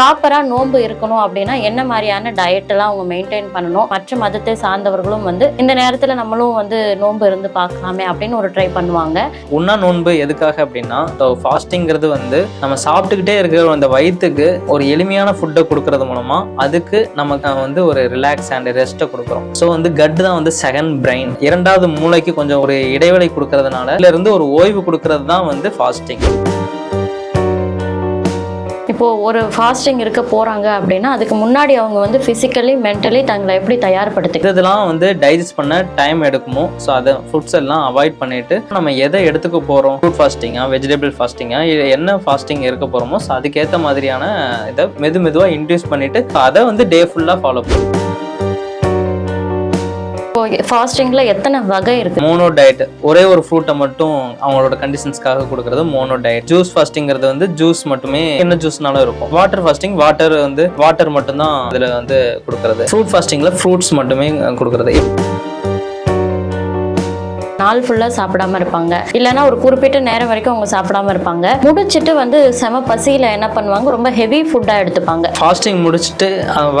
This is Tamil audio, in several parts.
ப்ராப்பராக நோன்பு இருக்கணும் அப்படின்னா என்ன மாதிரியான டயட் எல்லாம் அவங்க மெயின்டைன் பண்ணணும்? மற்ற மதத்தை சார்ந்தவர்களும் வந்து இந்த நேரத்தில் நம்மளும் வந்து நோன்பு இருந்து பார்க்கலாமே அப்படின்னு ஒரு ட்ரை பண்ணுவாங்க. உண்ணா நோன்பு எதுக்காக அப்படின்னா ஃபாஸ்டிங்கிறது வந்து நம்ம சாப்பிட்டுக்கிட்டே இருக்கிற அந்த வயிற்றுக்கு ஒரு எளிமையான ஃபுட்டை கொடுக்கறது மூலமா அதுக்கு நமக்கு வந்து ஒரு ரிலாக்ஸ் அண்ட் ரெஸ்ட்டை கொடுக்குறோம். ஸோ வந்து கட் தான் வந்து செகண்ட் பிரெயின் இரண்டாவது மூளைக்கு கொஞ்சம் ஒரு இடைவெளி கொடுக்கறதுனால இருந்து ஒரு ஓய்வு கொடுக்கறது தான் வந்து ஃபாஸ்டிங் இப்போது ஒரு ஃபாஸ்டிங் இருக்க போகிறாங்க அப்படின்னா அதுக்கு முன்னாடி அவங்க வந்து ஃபிசிக்கலி மென்டலி தங்களை எப்படி தயார்படுத்தி இதெல்லாம் வந்து டைஜஸ்ட் பண்ண டைம் எடுக்குமோ? ஸோ அதை ஃபுட்ஸ் எல்லாம் அவாய்ட் பண்ணிட்டு நம்ம எதை எடுத்துக்க போகிறோம் ஃப்ரூட் ஃபாஸ்டிங்கா வெஜிடபிள் ஃபாஸ்டிங்கா என்ன ஃபாஸ்டிங் இருக்க போகிறோமோ ஸோ அதுக்கேற்ற மாதிரியான இதை மெது மெதுவாக இன்ட்யூஸ் பண்ணிட்டு அதை வந்து டே ஃபுல்லாக ஃபாலோ பண்ணும் இப்போ ஃபாஸ்டிங்ல எத்தனை வகை இருக்கு? மோனோ டயட் ஒரே ஒரு ஃப்ரூட்டை மட்டும் அவங்களோட கண்டிஷன்ஸ்க்காக கொடுக்கறது மோனோ டயட் ஜூஸ் ஃபாஸ்டிங்கிறது வந்து ஜூஸ் மட்டுமே என்ன ஜூஸ்னாலும் இருக்கும். வாட்டர் ஃபாஸ்டிங் வாட்டர் வந்து வாட்டர் மட்டும்தான் அதில் வந்து கொடுக்கறது. ஃப்ரூட் ஃபாஸ்டிங்கில் ஃப்ரூட்ஸ் மட்டுமே கொடுக்கறது. நாள் ஃபுல்லாக சாப்பிடாம இருப்பாங்க. இல்லைன்னா ஒரு குறிப்பிட்ட நேரம் வரைக்கும் அவங்க சாப்பிடாம இருப்பாங்க. முடிச்சிட்டு வந்து செம பசியில் என்ன பண்ணுவாங்க? ரொம்ப ஹெவி ஃபுட்டாக எடுத்துப்பாங்க. ஃபாஸ்டிங் முடிச்சுட்டு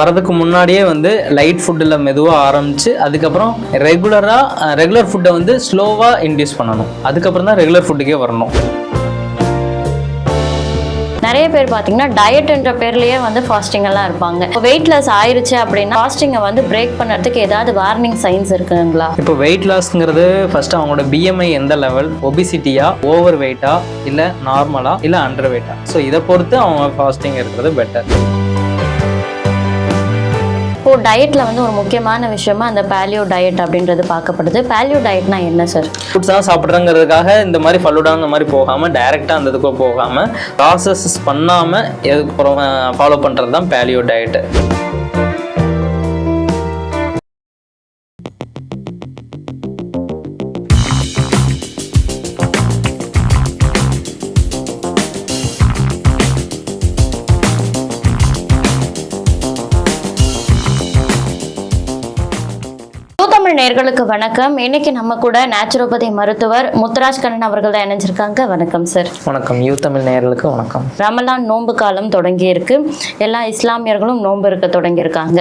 வரதுக்கு முன்னாடியே வந்து லைட் ஃபுட்டில் மெதுவாக ஆரம்பிச்சு அதுக்கப்புறம் ரெகுலராக ரெகுலர் ஃபுட்டை வந்து ஸ்லோவாக இன்டியூஸ் பண்ணணும். அதுக்கப்புறம் தான் ரெகுலர் ஃபுட்டுக்கே வரணும். நிறைய பேர் பார்த்தீங்கன்னா டயட்ன்ற பேர்லயே வந்து ஃபாஸ்டிங்கெல்லாம் இருப்பாங்க. இப்போ வெயிட் லாஸ் ஆயிருச்சு அப்படின்னா ஃபாஸ்டிங்கை வந்து பிரேக் பண்ணுறதுக்கு ஏதாவது வார்னிங் சைன்ஸ் இருக்குங்களா? இப்போ வெயிட் லாஸ்ங்கிறது ஃபர்ஸ்ட் அவங்களோட பிஎம்ஐ எந்த லெவல் ஒபிசிட்டியா ஓவர் வெயிட்டா இல்லை நார்மலா இல்லை அண்டர் வெயிட்டா ஸோ இதை பொறுத்து அவங்க ஃபாஸ்டிங் இருக்கிறது பெட்டர் இப்போ டயட்ல வந்து ஒரு முக்கியமான விஷயமா அந்த பேலியோ டயட் அப்படின்றது பார்க்கப்படுது. பேலியோ டயட்னா என்ன சார் ஃபுட்ஸ் தான் சாப்பிட்றங்கிறதுக்காக இந்த மாதிரி ஃபல்லுடா இந்த மாதிரி போகாமல் டைரெக்டாக அந்த இதுக்கு போகாமல் ப்ராசஸ் பண்ணாமல் எதுக்கு ஃபாலோ பண்ணுறது தான் பேலியோ டயட்டு நேர்களுக்கு வணக்கம். இன்னைக்கு நம்ம கூட நேச்சுரோபதி மருத்துவர் முத்துராஜ் கண்ணன் அவர்கள் தான் இணைஞ்சிருக்காங்க. வணக்கம் சார் வணக்கம். யூ தமிழ் நேயர்களுக்கு வணக்கம். ரமலான் நோன்பு காலம் தொடங்கி இருக்கு எல்லா இஸ்லாமியர்களும் நோன்பு இருக்க தொடங்கியிருக்காங்க.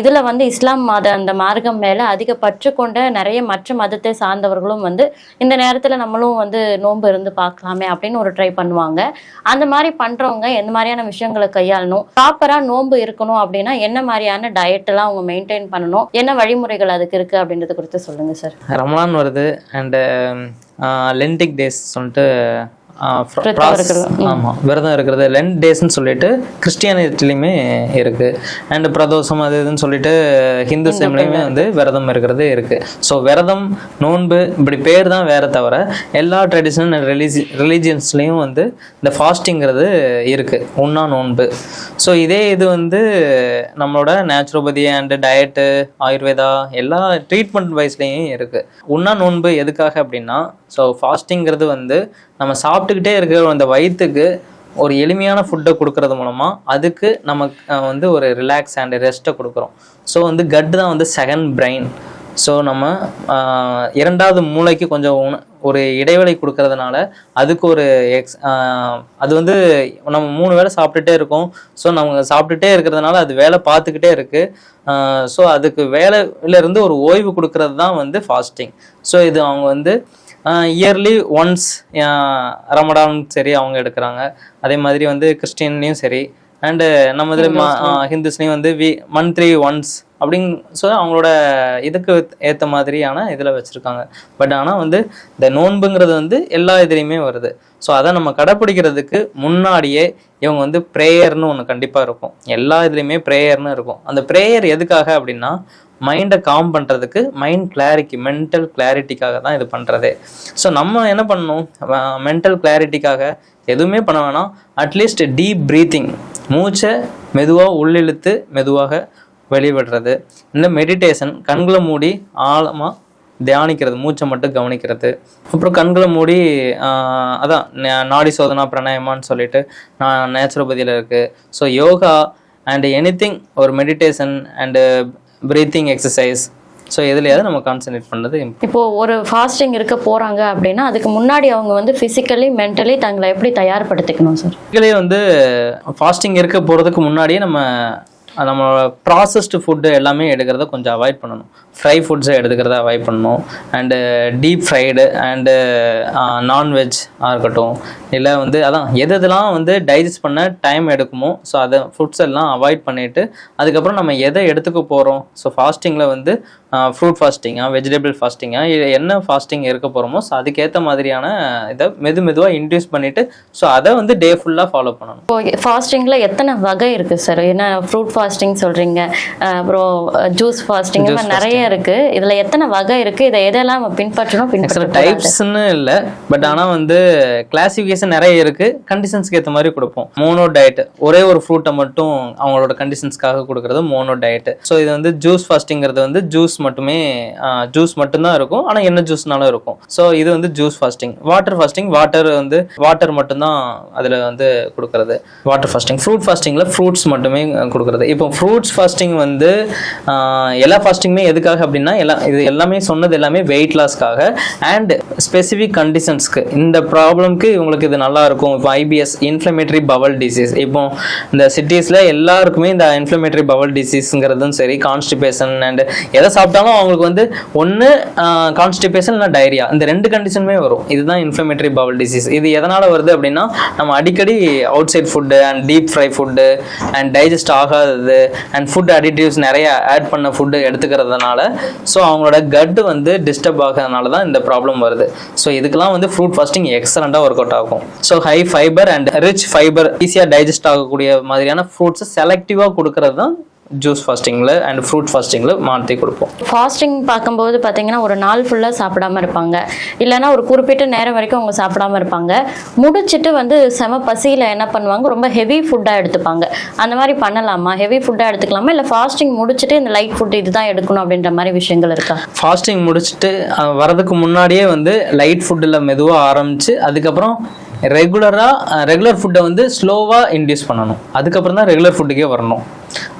இதுல வந்து இஸ்லாம் மத அந்த மார்க்கம் மேல அதிக பற்று கொண்ட நிறைய மற்ற மதத்தை சார்ந்தவர்களும் வந்து இந்த நேரத்துல நம்மளும் வந்து நோன்பு இருந்து பார்க்கலாமே அப்படின்னு ஒரு ட்ரை பண்ணுவாங்க. அந்த மாதிரி பண்றவங்க எந்த மாதிரியான விஷயங்களை கையாளணும்? ப்ராப்பரா நோன்பு இருக்கணும் அப்படின்னா என்ன மாதிரியான டயட் எல்லாம் அவங்க மெயின்டைன் பண்ணணும்? என்ன வழிமுறைகள் அதுக்கு இருக்கு அப்படின்றத குறித்து சொல்லுங்க சார். ரமலான் வருது அண்டு uh, லென்டிக் டேஸ் சொல்லிட்டு ஆமாம் விரதம் இருக்கிறது லென்ட் டேஸ்ன்னு சொல்லிட்டு கிறிஸ்டியானிட்டிலையுமே இருக்கு. அண்ட் பிரதோஷம் அது இதுன்னு சொல்லிட்டு ஹிந்துஸ்லயுமே வந்து விரதம் இருக்கிறது இருக்கு. ஸோ விரதம் நோன்பு இப்படி பேர் தான் வேற தவிர எல்லா ட்ரெடிஷனல் ரிலீஜி ரிலீஜியன்ஸ்லேயும் வந்து இந்த ஃபாஸ்டிங்கிறது இருக்கு. உண்ணா நோன்பு. ஸோ இதே இது வந்து நம்மளோட நேச்சுரோபதி அண்ட் டயட்டு ஆயுர்வேதா எல்லா ட்ரீட்மெண்ட் வைஸ்லேயும் இருக்குது உண்ணா நோன்பு எதுக்காக அப்படின்னா ஸோ ஃபாஸ்டிங்கிறது வந்து நம்ம சாப்பிட்டுக்கிட்டே இருக்கிற அந்த வயிற்றுக்கு ஒரு எளிமையான ஃபுட்டை கொடுக்கறது மூலமாக அதுக்கு நமக்கு வந்து ஒரு ரிலாக்ஸ் அண்ட் ரெஸ்ட்டை கொடுக்குறோம். ஸோ வந்து கட் தான் வந்து செகண்ட் பிரெயின் ஸோ நம்ம இரண்டாவது மூளைக்கு கொஞ்சம் உண- ஒரு இடைவெளி கொடுக்கறதுனால அதுக்கு ஒரு எக்ஸ் அது வந்து நம்ம மூணு வேளை சாப்பிட்டுட்டே இருக்கோம். ஸோ நம்ம சாப்பிட்டுட்டே இருக்கிறதுனால அது வேலை பார்த்துக்கிட்டே இருக்குது ஸோ அதுக்கு வேலையிலேருந்து ஒரு ஓய்வு கொடுக்கறது தான் வந்து ஃபாஸ்டிங் ஸோ இது அவங்க வந்து இயர்லி ஒன்ஸ் ரமடான் சரி அவங்க எடுக்கிறாங்க. அதே மாதிரி வந்து கிறிஸ்டின்லேயும் சரி. அண்டு நம்ம இதில் ஹிந்துஸ்லேயும் வந்து வி மந்த்லி ஒன்ஸ் அப்படின்னு ஸோ அவங்களோட இதுக்கு ஏற்ற மாதிரியான இதில் வச்சுருக்காங்க. பட் ஆனால் வந்து இந்த நோன்புங்கிறது வந்து எல்லா இதுலேயுமே வருது. ஸோ அதை நம்ம கடைப்பிடிக்கிறதுக்கு முன்னாடியே இவங்க வந்து ப்ரேயர்னு ஒன்று கண்டிப்பாக இருக்கும். எல்லா இதுலேயுமே ப்ரேயர்னு இருக்கும். அந்த ப்ரேயர் எதுக்காக அப்படின்னா மைண்டை காம் பண்ணுறதுக்கு மைண்ட் கிளாரிட்டி மென்டல் கிளாரிட்டிக்காக தான் இது பண்ணுறதே ஸோ நம்ம என்ன பண்ணணும்? மென்டல் கிளாரிட்டிக்காக எதுவுமே பண்ண வேணாம். அட்லீஸ்ட் டீப் ப்ரீத்திங் மூச்சை மெதுவாக உள்ளிழுத்து மெதுவாக வெளிவிடுறது. இந்த மெடிடேஷன் கண்களை மூடி ஆழமாக தியானிக்கிறது மூச்சை மட்டும் கவனிக்கிறது. அப்புறம் கண்களை மூடி அதான் நாடி சோதனா பிராணாயமான்னு சொல்லிட்டு நான் நேச்சுரோபதியில் இருக்குது ஸோ யோகா அண்ட் எனிதிங் ஒரு meditation and breathing exercise so எதுலையாவது நம்ம கான்சென்ட்ரேட் பண்ணுறது இப்போ ஒரு ஃபாஸ்டிங் இருக்க போறாங்க அப்படின்னா அதுக்கு முன்னாடி அவங்க வந்து பிசிக்கலி மென்டலி தங்களை எப்படி தயார்படுத்திக்கணும் சார் இதுலேயே வந்து ஃபாஸ்டிங் இருக்க போகிறதுக்கு முன்னாடியே நம்ம நம்மளோட ப்ராசஸ்டு ஃபுட்டு எல்லாமே எடுக்கிறத கொஞ்சம் அவாய்ட் பண்ணணும். ஃப்ரை ஃபுட்ஸை எடுத்துக்கிறத அவாய்ட் பண்ணணும். And deep fried and non veg இருக்கட்டும். இல்லை வந்து அதான் எது எதெல்லாம் வந்து டைஜஸ்ட் பண்ண டைம் எடுக்குமோ ஸோ அதை ஃபுட்ஸ் எல்லாம் அவாய்ட் பண்ணிவிட்டு அதுக்கப்புறம் நம்ம எதை எடுத்துக்க போகிறோம் ஸோ ஃபாஸ்டிங்கில் வந்து ஃப்ரூட் ஃபாஸ்டிங்கா வெஜிடபிள் ஃபாஸ்டிங்கா என்ன ஃபாஸ்டிங் இருக்க போகிறோமோ ஸோ அதுக்கேற்ற மாதிரியான இதை மெது மெதுவாக இன்ட்யூஸ் பண்ணிவிட்டு ஸோ அதை வந்து டே ஃபுல்லாக ஃபாலோ பண்ணணும். இப்போ ஃபாஸ்டிங்ல எத்தனை வகை இருக்கு சார் என்ன ஃப்ரூட் ஃபாஸ்டிங் சொல்றீங்க? அஹ் அப்புறம் ஜூஸ் ஃபாஸ்டிங் நிறைய இருக்கு. இதுல எத்தனை வகை இருக்கு? இதை எதெல்லாம் பின்பற்றணும் பின்பற்றணும் டைப்ஸ்னு இல்லை பட் ஆனால் வந்து கிளாசிஃபிகேஷன் நிறைய இருக்கு. கண்டிஷன்ஸ்க்கு ஏற்ற மாதிரி கொடுப்போம். மோனோ டயட் ஒரே ஒரு ஃப்ரூட்டை மட்டும் அவங்களோட கண்டிஷன்ஸ்க்காக கொடுக்கறது மோனோ டயட் ஸோ இது வந்து ஜூஸ் ஃபாஸ்டிங்கிறது வந்து ஜூஸ் மட்டுமே ஜூஸ் மட்டும்தான் இருக்கும். ஆனால் என்ன ஜூஸ்னாலும் இருக்கும். ஸோ இது வந்து juice fasting water fasting water வந்து வாட்டர் மட்டும்தான் அதில் வந்து கொடுக்கறது. வாட்டர் ஃபாஸ்டிங் ஃப்ரூட் ஃபாஸ்டிங்கில் ஃப்ரூட்ஸ் மட்டுமே கொடுக்குறது கொடுக்கறது. இப்போ ஃப்ரூட்ஸ் ஃபாஸ்டிங் வந்து எல்லா ஃபாஸ்டிங்குமே எதுக்காக அப்படின்னா எல்லா இது எல்லாமே சொன்னது எல்லாமே வெயிட் லாஸ்க்காக அண்ட் ஸ்பெசிஃபிக் கண்டிஷன்ஸ்க்கு இந்த ப்ராப்ளம்க்கு இவங்களுக்கு இது நல்லா இருக்கும். இப்போ ஐபிஎஸ் இன்ஃப்ளமேட்டரி பவல் டிசீஸ் இப்போ இந்த சிட்டிஸில் எல்லாருக்குமே இந்த இன்ஃப்ளமேட்டரி பவல் டிசீஸ்ங்கிறதும் சரி கான்ஸ்டிபேஷன் அண்ட் எதை சாப்பிட்டாலும் அவங்களுக்கு வந்து ஒன்று கான்ஸ்டிபேஷன் இல்லை டைரியா இந்த ரெண்டு கண்டிஷனுமே வரும். இதுதான் இன்ஃப்ளமேட்டரி பவல் டிசீஸ் இது எதனால் வருது அப்படின்னா நம்ம அடிக்கடி outside food and deep fry food and digest ஆகாதது அண்ட் ஃபுட் அடிட்டிவ்ஸ் நிறைய ஆட் பண்ண ஃபுட்டு எடுத்துக்கிறதுனால ஸோ அவங்களோட கட் வந்து டிஸ்டர்ப் ஆகிறதுனால தான் இந்த ப்ராப்ளம் வருது. ஸோ இதுக்கெல்லாம் வந்து ஃப்ரூட் ஃபாஸ்டிங் எக்ஸலண்ட்டாக ஒர்க் அவுட் ஆகும். So high fibre and rich fibre ஈஸியாக டைஜஸ்ட் ஆகக்கூடிய மாதிரியான ஃப்ரூட்ஸை செலக்டிவாக கொடுக்கறது தான் ஜூஸ் ஃபாஸ்டிங்கில் அண்ட் ஃப்ரூட் ஃபாஸ்டிங்கில் மாற்றி கொடுப்போம். ஃபாஸ்டிங் பார்க்கும்போது பார்த்தீங்கன்னா ஒரு நாள் ஃபுல்லாக சாப்பிடாம இருப்பாங்க. இல்லைன்னா ஒரு குறிப்பிட்ட நேரம் வரைக்கும் அவங்க சாப்பிடாம இருப்பாங்க. முடிச்சிட்டு வந்து செம பசியில் என்ன பண்ணுவாங்க? ரொம்ப ஹெவி ஃபுட்டாக எடுத்துப்பாங்க. அந்த மாதிரி பண்ணலாமா? ஹெவி ஃபுட்டாக எடுத்துக்கலாமா? இல்லை ஃபாஸ்டிங் முடிச்சிட்டு இந்த லைட் ஃபுட் இதுதான் எடுக்கணும் அப்படின்ற மாதிரி விஷயங்கள் இருக்கா? ஃபாஸ்டிங் முடிச்சுட்டு வரதுக்கு முன்னாடியே வந்து லைட் ஃபுட்டில் மெதுவாக ஆரம்பித்து அதுக்கப்புறம் ரெகுலராக ரெகுலர் ஃபுட்டை வந்து ஸ்லோவாக இன்டியூஸ் பண்ணணும். அதுக்கப்புறம் தான் ரெகுலர் ஃபுட்டுக்கே வரணும்.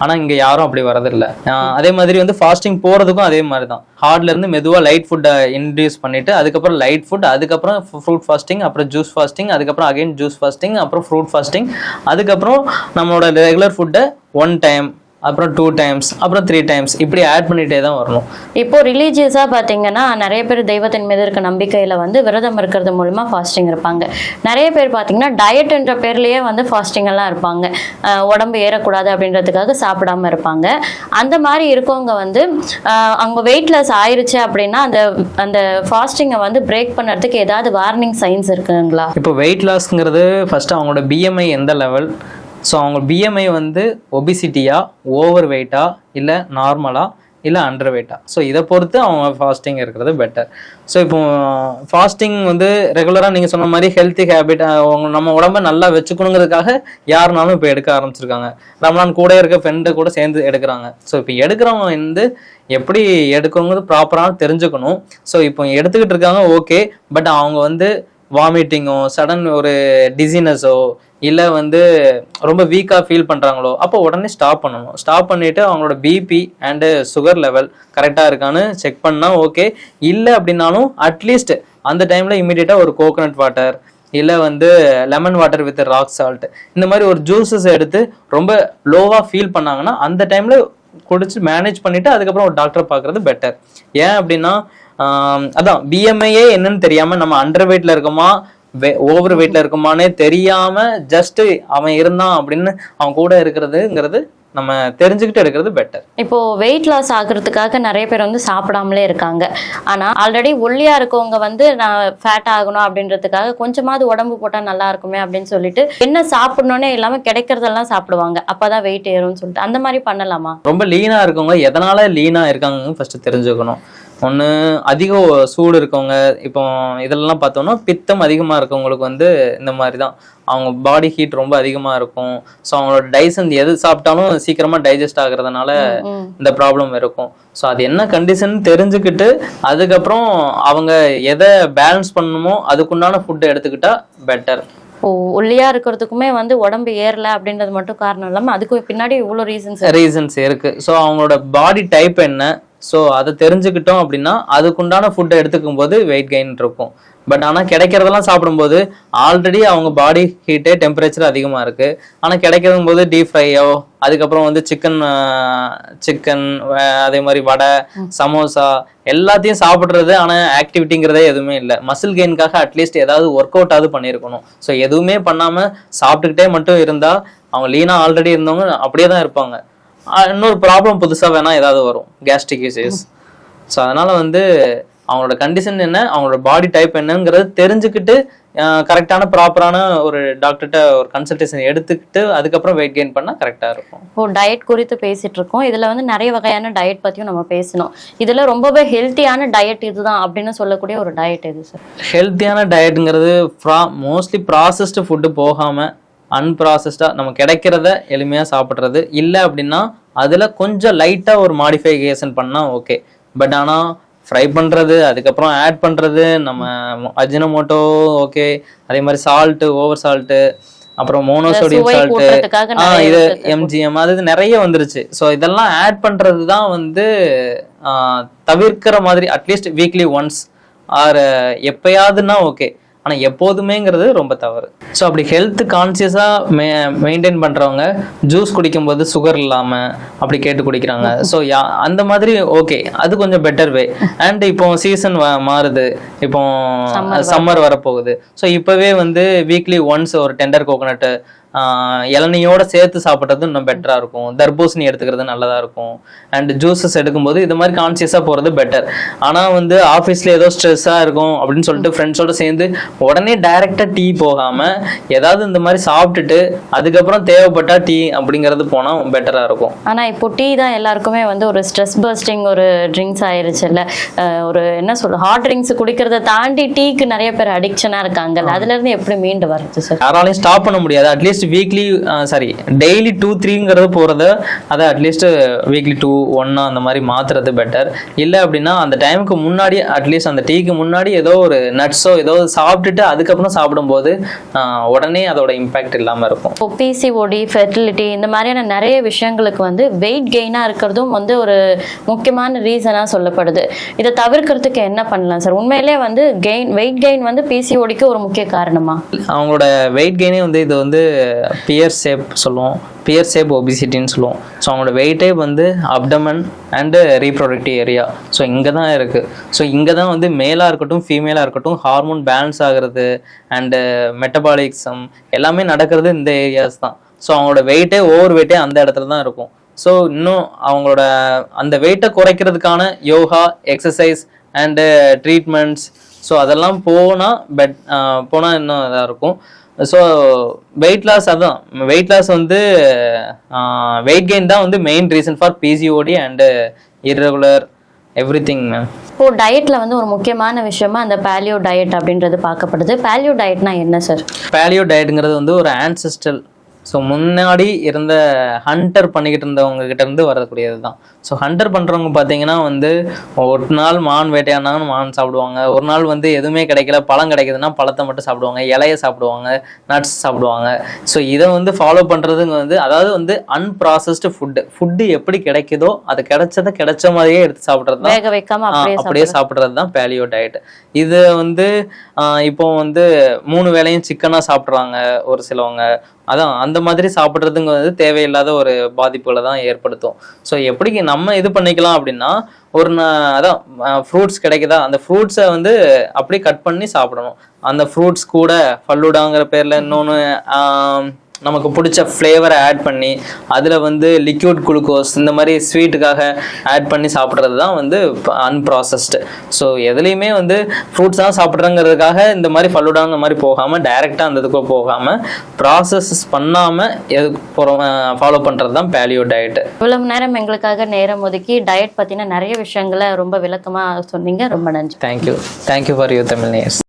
ஆனால் இங்கே யாரும் அப்படி வரதில்லை அதே மாதிரி வந்து ஃபாஸ்டிங் போகிறதுக்கும் அதே மாதிரி தான் ஹார்ட்லேருந்து மெதுவாக லைட் ஃபுட்டை இன்டியூஸ் பண்ணிவிட்டு அதுக்கப்புறம் லைட் ஃபுட் அதுக்கப்புறம் ஃப்ரூட் ஃபாஸ்டிங் அப்புறம் ஜூஸ் ஃபாஸ்டிங் அதுக்கப்புறம் அகைன் ஜூஸ் ஃபாஸ்டிங் அப்புறம் ஃப்ரூட் ஃபாஸ்டிங் அதுக்கப்புறம் நம்மளோட ரெகுலர் ஃபுட்டை ஒன் டைம் அப்புறம் டூ டைம்ஸ் அப்புறம் த்ரீ டைம்ஸ் இப்படி ஆட் பண்ணிகிட்டே தான் வரணும். இப்போ ரிலீஜியஸாக பார்த்தீங்கன்னா நிறைய பேர் தெய்வத்தின் மீது இருக்க நம்பிக்கையில் வந்து விரதம் இருக்கிறது மூலமா ஃபாஸ்டிங் இருப்பாங்க. நிறைய பேர் பார்த்தீங்கன்னா டயட் என்ற பேர்லேயே வந்து ஃபாஸ்டிங் எல்லாம் இருப்பாங்க. உடம்பு ஏறக்கூடாது அப்படின்றதுக்காக சாப்பிடாம இருப்பாங்க. அந்த மாதிரி இருக்கவங்க வந்து அவங்க வெயிட்லெஸ் ஆயிருச்சு அப்படின்னா அந்த அந்த ஃபாஸ்டிங்கை வந்து பிரேக் பண்ணுறதுக்கு ஏதாவது வார்னிங் சைன்ஸ் இருக்குங்களா? இப்போ வெயிட் லாஸ்ங்கிறது ஃபர்ஸ்ட் அவங்களோட பிஎம்ஐ எந்த லெவல் ஸோ அவங்க பிஎம்ஐ வந்து ஒபிசிட்டியா ஓவர் வெயிட்டா இல்லை நார்மலா இல்லை அண்டர் வெயிட்டா ஸோ இதை பொறுத்து அவங்க ஃபாஸ்டிங் இருக்கிறது பெட்டர் ஸோ இப்போ ஃபாஸ்டிங் வந்து ரெகுலராக நீங்கள் சொன்ன மாதிரி ஹெல்த்தி ஹேபிட் அவங்க நம்ம உடம்ப நல்லா வச்சுக்கணுங்கிறதுக்காக யாருனாலும் இப்போ எடுக்க ஆரம்பிச்சிருக்காங்க. ரமலான் கூட இருக்க ஃப்ரெண்டு கூட சேர்ந்து எடுக்கிறாங்க. ஸோ இப்போ எடுக்கிறவங்க வந்து எப்படி எடுக்கணுங்கிறது ப்ராப்பராக தெரிஞ்சுக்கணும். ஸோ இப்போ எடுத்துக்கிட்டு இருக்காங்க ஓகே பட் அவங்க வந்து வாமிட்டிங்கோ சடன் ஒரு டிசினஸோ இல்லை வந்து ரொம்ப வீக்காக ஃபீல் பண்ணுறாங்களோ அப்போ உடனே ஸ்டாப் பண்ணணும். ஸ்டாப் பண்ணிவிட்டு அவங்களோட பிபி அண்டு சுகர் லெவல் கரெக்டாக இருக்கான்னு செக் பண்ணால் ஓகே இல்லை அப்படின்னாலும் அட்லீஸ்ட் அந்த டைமில் இமீடியட்டாக ஒரு கோகோனட் வாட்டர் இல்லை வந்து lemon water with rock salt இந்த மாதிரி ஒரு ஜூஸஸ் எடுத்து ரொம்ப லோவாக ஃபீல் பண்ணாங்கன்னா அந்த டைமில் குடிச்சு மேனேஜ் பண்ணிவிட்டு அதுக்கப்புறம் ஒரு டாக்டரை பார்க்குறது பெட்டர் ஏன் அப்படின்னா அதான் பிஎம்ஐயே என்னன்னு தெரியாமல் நம்ம அண்டர் வெயிட்டில் இருக்கோமா ஓவர் வெயிட்ல இருக்குமானே தெரியாம ஜஸ்ட் அவன் இருந்தான் அப்படின்னு அவன் கூட இருக்கிறதுங்கிறது நம்ம தெரிஞ்சுக்கிட்டு எடுக்கிறது பெட்டர் இப்போ வெயிட் லாஸ் ஆகுறதுக்காக நிறைய பேர் வந்து சாப்பிடாமலே இருக்காங்க. ஆனா ஆல்ரெடி ஒல்லியா இருக்கவங்க வந்து நான் ஃபேட் ஆகணும் அப்படின்றதுக்காக கொஞ்சமாவது உடம்பு போட்டா நல்லா இருக்குமே அப்படின்னு சொல்லிட்டு என்ன சாப்பிடணும்னே இல்லாம கிடைக்கிறதெல்லாம் சாப்பிடுவாங்க. அப்பதான் வெயிட் ஏறும்னு சொல்லிட்டு. அந்த மாதிரி பண்ணலாமா? ரொம்ப லீனா இருக்கவங்க எதனால லீனா இருக்காங்கன்னு ஃபர்ஸ்ட் தெரிஞ்சுக்கணும். ஒன்று அதிக சூடு இருக்கவங்க இப்போ இதெல்லாம் பார்த்தோம்னா பித்தம் அதிகமாக இருக்கவங்களுக்கு வந்து இந்த மாதிரி தான் அவங்க பாடி ஹீட் ரொம்ப அதிகமாக இருக்கும். ஸோ அவங்களோட டைசன் எது சாப்பிட்டாலும் சீக்கிரமாக டைஜஸ்ட் ஆகுறதுனால. இந்த ப்ராப்ளம் இருக்கும். ஸோ அது என்ன கண்டிஷன் தெரிஞ்சுக்கிட்டு அதுக்கப்புறம் அவங்க எதை பேலன்ஸ் பண்ணணுமோ அதுக்குண்டான ஃபுட்டை எடுத்துக்கிட்டா பெட்டர் ஓ ஒல்லியா இருக்கிறதுக்குமே வந்து உடம்பு ஏறல அப்படின்றது மட்டும் காரணம் இல்லாம அதுக்கு பின்னாடி இவ்வளவு ரீசன்ஸ் ரீசன்ஸ் இருக்கு. ஸோ அவங்களோட பாடி டைப் என்ன? ஸோ அதை தெரிஞ்சுக்கிட்டோம் அப்படின்னா அதுக்குண்டான ஃபுட்டை எடுத்துக்கும் போது வெயிட் கெயின் இருக்கும். பட் ஆனால் கிடைக்கிறதெல்லாம் சாப்பிடும்போது ஆல்ரெடி அவங்க பாடி ஹீட்டே டெம்பரேச்சர் அதிகமாக இருக்கு. ஆனால் கிடைக்கிறதும் போது டீப் ஃப்ரையோ அதுக்கப்புறம் வந்து சிக்கன் சிக்கன் அதே மாதிரி வடை சமோசா எல்லாத்தையும் சாப்பிட்றது ஆனால் ஆக்டிவிட்டிங்கிறதே எதுவுமே இல்லை. மசில் கெயின்காக அட்லீஸ்ட் ஏதாவது ஒர்க் அவுட் ஆகுது பண்ணியிருக்கணும். ஸோ எதுவுமே பண்ணாமல் சாப்பிட்டுக்கிட்டே மட்டும் இருந்தால் அவங்க லீனாக ஆல்ரெடி இருந்தவங்க அப்படியே தான் இருப்பாங்க. இன்னொரு ப்ராப்ளம் புதுசாக வேணால் ஏதாவது வரும். கேஸ்ட்ரிக் இஷ்யூஸ் ஸோ அதனால வந்து அவங்களோட கண்டிஷன் என்ன அவங்களோட பாடி டைப் என்னங்கிறது தெரிஞ்சுக்கிட்டு கரெக்டான ப்ராப்பரான ஒரு டாக்டர்கிட்ட ஒரு கன்சல்டேஷன் எடுத்துக்கிட்டு அதுக்கப்புறம் வெயிட் கெயின் பண்ணால் கரெக்டாக இருக்கும். இப்போ டயட் குறித்து பேசிட்டு இருக்கோம் இதுல வந்து நிறைய வகையான டயட் பத்தியும் நம்ம பேசணும். இதுல ரொம்பவே ஹெல்த்தியான டயட் இதுதான் அப்படின்னு சொல்லக்கூடிய ஒரு டயட் எது சார் ஹெல்த்தியான டயட்டுங்கிறது ப்ரா மோஸ்ட்லி ப்ராசஸ்டு ஃபுட்டு போகாமல் அன்ப்ராசஸ்டாக நம்ம கிடைக்கிறத எளிமையாக சாப்பிட்றது. இல்லை அப்படின்னா அதில் கொஞ்சம் லைட்டாக ஒரு மாடிஃபிகேஷன் பண்ணால் ஓகே பட் ஆனால் ஃப்ரை பண்ணுறது அதுக்கப்புறம் ஆட் பண்ணுறது நம்ம அஜினமோட்டோ ஓகே அதே மாதிரி சால்ட்டு ஓவர் சால்ட்டு அப்புறம் மோனோசோடியம் சால்ட்டு ஆ இது எம்ஜிஎம் அது நிறைய வந்துருச்சு. ஸோ இதெல்லாம் ஆட் பண்றது தான் வந்து தவிர்க்கிற மாதிரி at least weekly once or எப்பயாவதுன்னா okay ஆனா எப்போதுமேங்கிறது ரொம்ப தவறு. ஸோ அப்படி ஹெல்த் கான்சியஸா மெ மெயின்டைன் பண்றவங்க ஜூஸ் குடிக்கும்போது சுகர் இல்லாம அப்படி கேட்டு குடிக்கிறாங்க. ஸோ அந்த மாதிரி ஓகே அது கொஞ்சம் பெட்டர் வே அண்ட் இப்போ சீசன் மாறுது. இப்போ சம்மர் வரப்போகுது. ஸோ இப்போவே வந்து வீக்லி ஒன்ஸ் ஒரு டெண்டர் கோகோனட்டு இளநியோட சேர்த்து சாப்பிட்றது இன்னும் பெட்டராக இருக்கும். தர்பூசணி எடுத்துக்கிறது நல்லதாக இருக்கும். அண்ட் ஜூஸஸ் எடுக்கும்போது இது மாதிரி கான்சியஸாக போகிறது பெட்டர் ஆனால் வந்து ஆஃபீஸில் ஏதோ ஸ்ட்ரெஸ்ஸாக இருக்கும் அப்படின்னு சொல்லிட்டு ஃப்ரெண்ட்ஸோட சேர்ந்து உடனே டைரெக்டாக டீ போகாமல் ஏதாவது இந்த மாதிரி சாப்பிட்டுட்டு அதுக்கப்புறம் தேவைப்பட்டா டீ அப்படிங்கிறது போனால் பெட்டராக இருக்கும். ஆனா இப்போ டீ தான் எல்லாருக்குமே வந்து ஒரு ஸ்ட்ரெஸ் பர்ஸ்டிங் ஒரு ட்ரிங்க்ஸ் ஆயிருச்சுல்ல. ஒரு என்ன சொல்ற ஹாட் ட்ரிங்க்ஸ் குடிக்கிறத தாண்டி டீக்கு நிறைய பேர் அடிக்ஷனா இருக்காங்கல்ல. அதுல இருந்து எப்படி மீண்டு வருது சார் யாராலையும் ஸ்டாப் பண்ண முடியாது. At least weekly sorry daily two த்ரீங்கிறது போகிறத அதை அட்லீஸ்ட் வீக்லி டூ ஒன்னா அந்த மாதிரி மாத்துறது பெட்டர் இல்லை அப்படின்னா அந்த டைமுக்கு முன்னாடி அட்லீஸ்ட் அந்த டீக்கு முன்னாடி ஏதோ ஒரு நட்ஸோ ஏதோ சாப்பிட்டுட்டு அதுக்கப்புறம் சாப்பிடும்போது உடனே அதோட இம்பாக்ட் இல்லாமல் இருக்கும். இப்போ பிசிஓடி ஃபெர்டிலிட்டி இந்த மாதிரியான நிறைய விஷயங்களுக்கு வந்து வெயிட் கெயினாக இருக்கிறதும் வந்து ஒரு முக்கியமான ரீசனாக சொல்லப்படுது. இதை தவிர்க்கிறதுக்கு என்ன பண்ணலாம் சார் உண்மையிலே வந்து கெயின் வெயிட் கெயின் வந்து பிசிஓடிக்கு ஒரு முக்கிய காரணமா? அவங்களோட வெயிட் கெயினே வந்து இது வந்து பியர் ஷேப் சொல்லுவோம். பியர் ஷேப் ஒபிசிட்டின்னு சொல்லுவோம். ஸோ அவங்களோட வெயிட்டே வந்து abdomen and reproductive area so இங்கே தான் இருக்குது ஸோ இங்கே தான் வந்து மேலாக இருக்கட்டும் ஃபீமேலாக இருக்கட்டும் ஹார்மோன் பேலன்ஸ் ஆகிறது அண்டு மெட்டபாலிக்ஸம் எல்லாமே நடக்கிறது இந்த ஏரியாஸ் தான். ஸோ அவங்களோட வெயிட்டே ஓவர் வெயிட்டே அந்த இடத்துல தான் இருக்கும். ஸோ இன்னும் அவங்களோட அந்த வெயிட்டை குறைக்கிறதுக்கான yoga exercise and treatments so அதெல்லாம் போனால் பெட் போனால் இன்னும் இதாக இருக்கும். ஸோ வெயிட் லாஸ் அதான். வெயிட் லாஸ் வந்து வெயிட் கெயின் தான் வந்து main reason for PCOD and irregular everything ma'am இப்போ டயட்ல வந்து ஒரு முக்கியமான விஷயமா அந்த பேலியோ டயட் அப்படின்றது பார்க்கப்படுது. பேலியோ டயட்னா என்ன சார் பேலியோ டயட்டுங்கிறது வந்து ஒரு ஆன்செஸ்டல் ஸோ முன்னாடி இருந்த ஹண்டர் பண்ணிக்கிட்டு இருந்தவங்க கிட்ட இருந்து வரக்கூடியது தான் ஸோ ஹண்டர் பண்ணுறவங்க பார்த்தீங்கன்னா வந்து ஒரு நாள் மான் வேட்டையானாலும் மான் சாப்பிடுவாங்க. ஒரு நாள் வந்து எதுவுமே கிடைக்கல. பழம் கிடைக்குதுன்னா பழத்தை மட்டும் சாப்பிடுவாங்க. இலைய சாப்பிடுவாங்க. நட்ஸ் சாப்பிடுவாங்க. ஸோ இதை வந்து ஃபாலோ பண்ணுறதுங்க வந்து அதாவது வந்து அன்ப்ராசஸ்டு ஃபுட்டு ஃபுட்டு எப்படி கிடைக்குதோ அது கிடைச்சதை கிடைச்ச மாதிரியே எடுத்து சாப்பிட்றது தான் வேக வைக்காம அப்படியே சாப்பிட்றது. தான் பேலியோ டயட் இது வந்து இப்போ வந்து மூணு வேளையும் சிக்கனாக சாப்பிட்றாங்க ஒரு சிலவங்க. அதான் அந்த மாதிரி சாப்பிட்றதுங்க வந்து தேவையில்லாத ஒரு பாதிப்புகளை தான் ஏற்படுத்தும். ஸோ எப்படி நம்ம இது பண்ணிக்கலாம் அப்படின்னா ஒரு ந- அதான் ஃப்ரூட்ஸ் கிடைக்குதா? அந்த ஃப்ரூட்ஸை வந்து அப்படியே கட் பண்ணி சாப்பிடணும். அந்த ஃப்ரூட்ஸ் கூட ஃபல்லூடாங்கிற பேரில் இன்னொன்று நமக்கு பிடிச்ச ஃப்ளேவரை ஆட் பண்ணி அதில் வந்து லிக்யூட் குளுக்கோஸ் இந்த மாதிரி ஸ்வீட்டுக்காக ஆட் பண்ணி சாப்பிட்றது தான் வந்து அன்ப்ராசஸ்டு ஸோ எதுலேயுமே வந்து ஃப்ரூட்ஸ் தான் சாப்பிட்றங்கிறதுக்காக இந்த மாதிரி ஃபல்லுடாங்க மாதிரி போகாமல் டைரெக்டாக அந்த இதுக்கு போகாமல் ப்ராசஸ் பண்ணாமல் எது ஃபாலோ பண்ணுறது தான் பேலியோ டயட்டு இவ்வளவு நேரம் எங்களுக்காக நேரம் ஒதுக்கி டயட் பத்தின நிறைய விஷயங்களை ரொம்ப விளக்கமா சொன்னீங்க. ரொம்ப நன்றி. Thank you thank you for you Tamil nurse